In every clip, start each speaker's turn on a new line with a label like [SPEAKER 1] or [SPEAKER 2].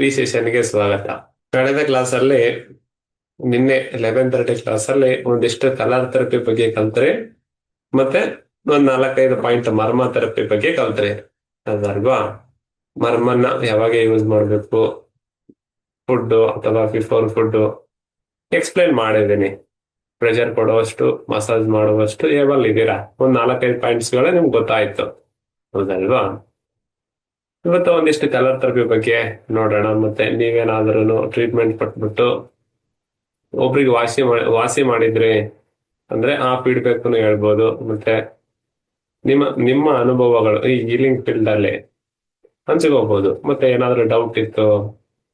[SPEAKER 1] ಈ ಸೆಷನ್ಗೆ ಸ್ವಾಗತ. ಕಳೆದ ಕ್ಲಾಸ್ ಅಲ್ಲಿ, ನಿನ್ನೆ ಲೆವೆನ್ ತರ್ಟಿ ಕ್ಲಾಸ್ ಅಲ್ಲಿ ಒಂದಿಷ್ಟು ಕಲರ್ ಥೆರಪಿ ಬಗ್ಗೆ ಕಲ್ತ್ರಿ, ಮತ್ತೆ ಒಂದ್ ನಾಲ್ಕೈದು ಪಾಯಿಂಟ್ ಮರ್ಮ ಥೆರಪಿ ಬಗ್ಗೆ ಕಲ್ತ್ರಿ. ಅದಲ್ವಾ ಮರ್ಮನ್ನ ಯಾವಾಗ ಯೂಸ್ ಮಾಡಬೇಕು? ಫುಡ್ ಅಥವಾ ಬಿಫೋರ್ ಫುಡ್ ಎಕ್ಸ್ಪ್ಲೈನ್ ಮಾಡಿದ್ದೀನಿ. ಪ್ರೆಷರ್ ಕೊಡುವಷ್ಟು ಮಸಾಜ್ ಮಾಡುವಷ್ಟು ಏಬಲ್ ಇದ್ದೀರಾ? ಒಂದ್ ನಾಲ್ಕೈದು ಪಾಯಿಂಟ್ಸ್ಗಳೇ ನಿಮ್ಗೆ ಗೊತ್ತಾಯ್ತು. ಹೌದಲ್ವಾ? ಇವತ್ತು ಒಂದಿಷ್ಟು ಕಲರ್ ಥೆರಪಿ ಬಗ್ಗೆ ನೋಡೋಣ, ಮತ್ತೆ ನೀವೇನಾದ್ರೂ ಟ್ರೀಟ್ಮೆಂಟ್ ಪಟ್ಬಿಟ್ಟು ಒಬ್ರಿಗೆ ವಾಸಿ ವಾಸಿ ಮಾಡಿದ್ರಿ ಅಂದ್ರೆ ಆ ಫೀಡ್ಬ್ಯಾಕ್ ಹೇಳ್ಬೋದು, ಮತ್ತೆ ನಿಮ್ಮ ನಿಮ್ಮ ಅನುಭವಗಳು, ಈ ಹೀಲಿಂಗ್ ಫೀಲ್ಡ್ ಅಲ್ಲಿ ಹಂಚ್ಕೋಬಹುದು ಮತ್ತೆ ಏನಾದ್ರೂ ಡೌಟ್ ಇತ್ತು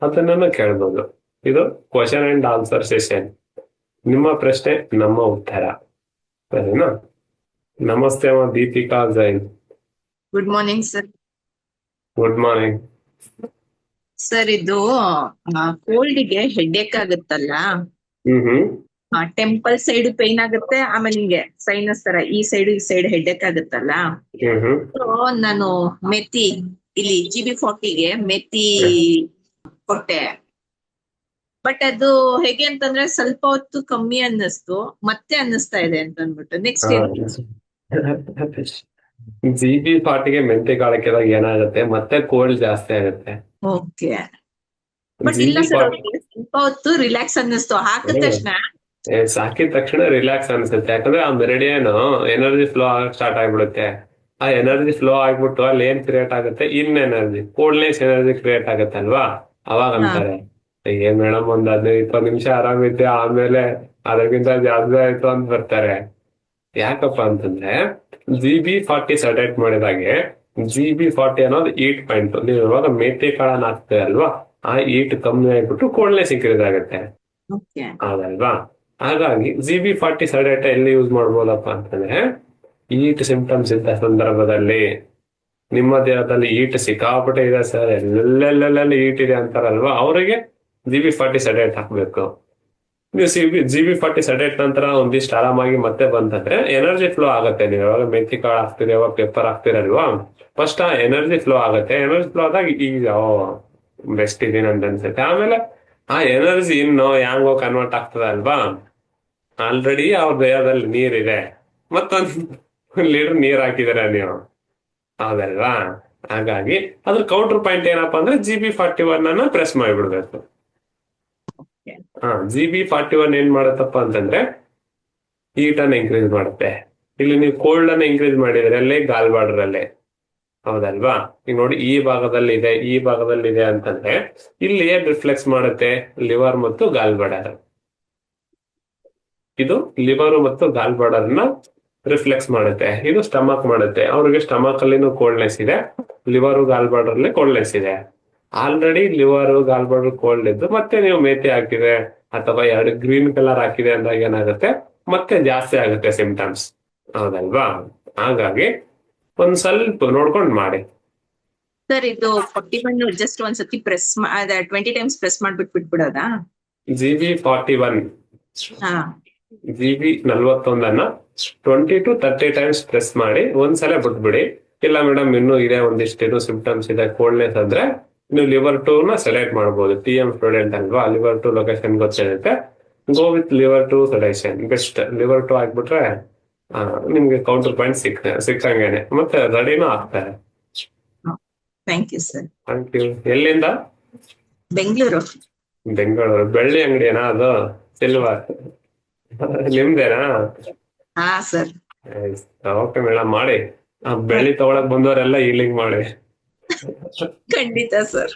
[SPEAKER 1] ಅದನ್ನ ಕೇಳ್ಬೋದು. ಇದು ಕ್ವಶನ್ ಅಂಡ್ ಆನ್ಸರ್ ಸೆಷನ್ ನಿಮ್ಮ ಪ್ರಶ್ನೆ, ನಮ್ಮ ಉತ್ತರ. ಸರಿನಾ? ನಮಸ್ತೆ Deepika Jain.
[SPEAKER 2] Good morning sir
[SPEAKER 1] good morning
[SPEAKER 2] sir ಇದು ಕೋಲ್ಡ್ಗೆ ಹೆಡ್ಏಕ್ ಆಗುತ್ತಲ್ಲ? ಟೆಂಪಲ್ ಸೈಡ್ ಪೈನ್ ಆಗುತ್ತೆ ಆಮೇಲೆ ಹಿಂಗೆ ಸೈನಸ್ ತರ ಈ ಸೈಡ್ ಈ ಸೈಡ್ ಹೆಡ್ಏಕ್ ಆಗುತ್ತಲ್ಲ? ನಾನು ಮೆತಿ ಇಲ್ಲಿ ಜಿ ಬಿ ಫಾರ್ಟಿಗೆ ಮೆತಿ ಕೊಟ್ಟೆ. ಬಟ್ ಅದು ಹೇಗೆ ಅಂತಂದ್ರೆ ಸ್ವಲ್ಪ ಹೊತ್ತು ಕಮ್ಮಿ ಅನ್ನಿಸ್ತು ಮತ್ತೆ ಅನ್ನಿಸ್ತಾ ಇದೆ ಅಂತ ಅಂದ್ಬಿಟ್ಟು ನೆಕ್ಸ್ಟ್
[SPEAKER 1] ಜಿ ಪಾರ್ಟಿಗೆ ಮೆಂತೆ ಕಾಳಕ್ಕಿದಾಗ ಏನಾಗುತ್ತೆ? ಮತ್ತೆ ಕೋಲ್ಡ್ ಜಾಸ್ತಿ ಆಗುತ್ತೆ.
[SPEAKER 2] ಓಕೆ ಬಟ್ ಇಲ್ಲ ಸರ್ ಸ್ವಲ್ಪ ಹೊತ್ತು ರಿಲ್ಯಾಕ್ಸ್ ಅನ್ನಿಸ್ತು. ಹಾಕಿದ ತಕ್ಷಣ
[SPEAKER 1] ಸಾಕಿದ ತಕ್ಷಣ ರಿಲ್ಯಾಕ್ಸ್ ಅನ್ಸುತ್ತೆ ಯಾಕಂದ್ರೆ ಆ ಮೆರಿಡಿಯನ್ ಎನರ್ಜಿ ಫ್ಲೋ ಆಗಕ್ ಸ್ಟಾರ್ಟ್ ಆಗ್ಬಿಡುತ್ತೆ. ಆ ಎನರ್ಜಿ ಫ್ಲೋ ಆಗ್ಬಿಟ್ಟು ಅಲ್ಲಿ ಏನ್ ಕ್ರಿಯೇಟ್ ಆಗುತ್ತೆ? ಇನ್ ಎನರ್ಜಿ ಕೋಲ್ಡ್ನೆಸ್ ಎನರ್ಜಿ ಕ್ರಿಯೇಟ್ ಆಗುತ್ತೆ ಅಲ್ವಾ? ಅವಾಗ ಅಂತಾರೆ. ಏನ್ ಮೇಡಮ್ ಒಂದ್ ಹದಿನೈದು ಇಪ್ಪತ್ತು ನಿಮಿಷ ಆರಾಮಿದ್ದೆ ಆಮೇಲೆ ಅದಕ್ಕಿಂತ ಜಾಸ್ತಿ ಆಯ್ತು ಅಂತ ಬರ್ತಾರೆ. ಯಾಕಪ್ಪ ಅಂತಂದ್ರೆ ಜಿ ಬಿ ಫಾರ್ಟಿ ಸಟೈಟ್ ಮಾಡಿದಾಗೆ ಜಿ ಬಿ ಫಾರ್ಟಿ ಅನ್ನೋದು ಏಟ್ ಪಾಯಿಂಟ್ ನೀವು ಇವಾಗ ಮೇತೆ ಕಾಳನ್ನ ಹಾಕ್ತೇವೆ ಅಲ್ವಾ? ಆ ಏಟ್ ಕಮ್ಮಿ ಆಗ್ಬಿಟ್ಟು ಕೋಲ್ಡ್ನೆಸ್
[SPEAKER 2] ಸಿಕ್ಕಿರೋದಾಗತ್ತೆ.
[SPEAKER 1] ಅದಲ್ವಾ ಹಾಗಾಗಿ ಜಿ ಬಿ ಫಾರ್ಟಿ ಸೆಡೆಟ್ ಎಲ್ಲಿ ಯೂಸ್ ಮಾಡ್ಬೋದಪ್ಪ ಅಂತಂದ್ರೆ ಈಟ್ ಸಿಂಪ್ಟಮ್ಸ್ ಇದ್ದ ಸಂದರ್ಭದಲ್ಲಿ ನಿಮ್ಮ ದೇಹದಲ್ಲಿ ಈಟ್ ಸಿಕ್ಕಾಪಟ್ಟೆ ಇದೆ ಸರ್. ಎಲ್ಲೆಲ್ಲೆಲ್ಲೆಲ್ಲಿ ಈಟ್ ಇದೆ ಅಂತಾರಲ್ವಾ? ಅವರಿಗೆ ಜಿ ಬಿ ಫಾರ್ಟಿ ಸೆಡೆಟ್ ಹಾಕ್ಬೇಕು. ನೀವು C B G B forty ಸೆಟೆಟ್ ನಂತರ ಒಂದಿಷ್ಟು ಆರಾಮಾಗಿ ಮತ್ತೆ ಬಂತಂದ್ರೆ ಎನರ್ಜಿ ಫ್ಲೋ ಆಗುತ್ತೆ. ನೀವು ಯಾವಾಗ ಮೆಂತಿ ಕಾಳು ಹಾಕ್ತೀರಿ, ಯಾವಾಗ ಪೆಪ್ಪರ್ ಹಾಕ್ತಿರಲ್ವಾ? ಫಸ್ಟ್ ಆ ಎನರ್ಜಿ ಫ್ಲೋ ಆಗುತ್ತೆ. ಎನರ್ಜಿ ಫ್ಲೋ ಆದಾಗ ಈಗ ಬೆಸ್ಟ್ ಇದೀನಿ ಅಂತ ಅನ್ಸುತ್ತೆ. ಆಮೇಲೆ ಆ ಎನರ್ಜಿ ಇನ್ನು ಹ್ಯಾಂಗೋ ಕನ್ವರ್ಟ್ ಆಗ್ತದ ಅಲ್ವಾ? ಆಲ್ರೆಡಿ ಅವ್ರ ದೇಹದಲ್ಲಿ ನೀರಿದೆ. ಮತ್ತೊಂದು ಲೀಟರ್ ನೀರ್ ಹಾಕಿದಾರೆ ನೀವು? ಹೌದಲ್ವಾ? ಹಾಗಾಗಿ ಅದ್ರ ಕೌಂಟರ್ ಪಾಯಿಂಟ್ ಏನಪ್ಪಾ ಅಂದ್ರೆ ಜಿ ಬಿ ಫಾರ್ಟಿ ಒನ್ ಅನ್ನ ಪ್ರೆಸ್ ಮಾಡಿಬಿಡ್ಬೇಕು. ಜಿ ಬಿ ಫಾರ್ಟಿ ಒನ್ ಏನ್ ಮಾಡತ್ತಪ್ಪ ಅಂತಂದ್ರೆ ಅನ್ನ ಇನ್ಕ್ರೀಸ್ ಮಾಡುತ್ತೆ. ಇಲ್ಲಿ ನೀವು ಕೋಲ್ಡ್ ಅನ್ನ ಇನ್ಕ್ರೀಸ್ ಮಾಡಿದ್ರೆ ಅಲ್ಲೇ ಗಾಲ್ ಅಲ್ಲಿ. ಹೌದಲ್ವಾ? ಈಗ ನೋಡಿ ಈ ಭಾಗದಲ್ಲಿ ಇದೆ ಈ ಭಾಗದಲ್ಲಿ ಇದೆ ಅಂತಂದ್ರೆ ಇಲ್ಲಿ ಏನ್ ರಿಫ್ಲೆಕ್ಸ್ ಮಾಡುತ್ತೆ? ಲಿವರ್ ಮತ್ತು ಗಾಲ್ ಬಾರ್ಡರ್ ಇದು ಲಿವರ್ ಮತ್ತು ಗಾಲ್ ಬಾರ್ಡರ್ನ ರಿಫ್ಲೆಕ್ಸ್ ಮಾಡುತ್ತೆ. ಇದು ಸ್ಟಮಕ್ ಮಾಡುತ್ತೆ. ಅವ್ರಿಗೆ ಸ್ಟಮಕ್ ಅಲ್ಲಿನೂ ಕೋಲ್ಡ್ನೆಸ್ ಇದೆ. ಲಿವರ್ ಗಾಲ್ ಬಾರ್ಡರ್ ಅಲ್ಲಿ ಕೋಲ್ಡ್ನೆಸ್ ಇದೆ. Already liver gall border cold ಇದ್ದು ಮತ್ತೆ ನೀವು ಮೇತೆ ಹಾಕಿದೆ ಅಥವಾ ಎರಡು ಗ್ರೀನ್ ಕಲರ್ ಹಾಕಿದೆ ಅಂದಾಗ ಏನಾಗುತ್ತೆ? ಮತ್ತೆ ಜಾಸ್ತಿ ಆಗುತ್ತೆ ಸಿಂಪ್ಟಮ್ಸ್ ಹೌದಲ್ವಾ? ಹಾಗಾಗಿ ಒಂದ್ ಸ್ವಲ್ಪ ನೋಡ್ಕೊಂಡು ಮಾಡಿ.
[SPEAKER 2] ಸರ್ ಇದು ಫಾರ್ಟಿ ಒನ್ ಜಸ್ಟ್ ಒಂದ್ಸತಿ ಪ್ರೆಸ್ ಟ್ವೆಂಟಿ ಟೈಮ್ಸ್ ಪ್ರೆಸ್ ಮಾಡ್ಬಿಟ್ಟು ಬಿಟ್ಬಿಡೋದಾ?
[SPEAKER 1] G B forty one G B ನಲ್ವತ್ತೊಂದನ್ನ twenty two thirty times press ಮಾಡಿ ಒಂದ್ಸಲ ಬಿಟ್ಬಿಡಿ. ಇಲ್ಲ ಮೇಡಮ್ ಇನ್ನೂ ಇದೆ ಒಂದಿಷ್ಟು ಸಿಂಪ್ಟಮ್ಸ್ ಇದೆ ಕೋಲ್ಡ್ನೆಸ್ ಅಂದ್ರೆ ನೀವು ಲಿವರ್ ಟೂ ನ ಸೆಲೆಕ್ಟ್ ಮಾಡಬಹುದು ಟಿ ಎಂ ಸ್ಟೂಡೆಂಟ್ ಅಲ್ವಾ? ಲಿವರ್ ಟು ಲೊಕೇಶನ್ ಗೊತ್ತಿರುತ್ತೆ. Go with liver two selection best liver two ಹಾಕ್ಬಿಟ್ರೆ ನಿಮ್ಗೆ ಕೌಂಟರ್ ಪಾಯಿಂಟ್ ಸಿಕ್ ಸಿಕ್ಕಂಗೇನೆ. ಮತ್ತೆ ರೆಡಿನೂ ಆಗ್ತಾರೆ.
[SPEAKER 2] Thank you sir
[SPEAKER 1] thank you ಎಲ್ಲಿಂದ?
[SPEAKER 2] ಬೆಂಗಳೂರು.
[SPEAKER 1] ಬೆಂಗಳೂರು. ಬೆಳ್ಳಿ ಅಂಗಡಿನಾ ಅದು? ಸಿಲ್ವರ್ ನಿಮ್ದೇನಾ?
[SPEAKER 2] ಹಾ ಸರ್
[SPEAKER 1] ಓಕೆ ಮೇಡಮ್ ಮಾಡಿ. ಬೆಳ್ಳಿ ತಗೊಳಕ್ ಬಂದವರೆಲ್ಲ ಹೀಲಿಂಗ್ ಮಾಡಿ.
[SPEAKER 2] ಖಂಡಿತ ಸರ್.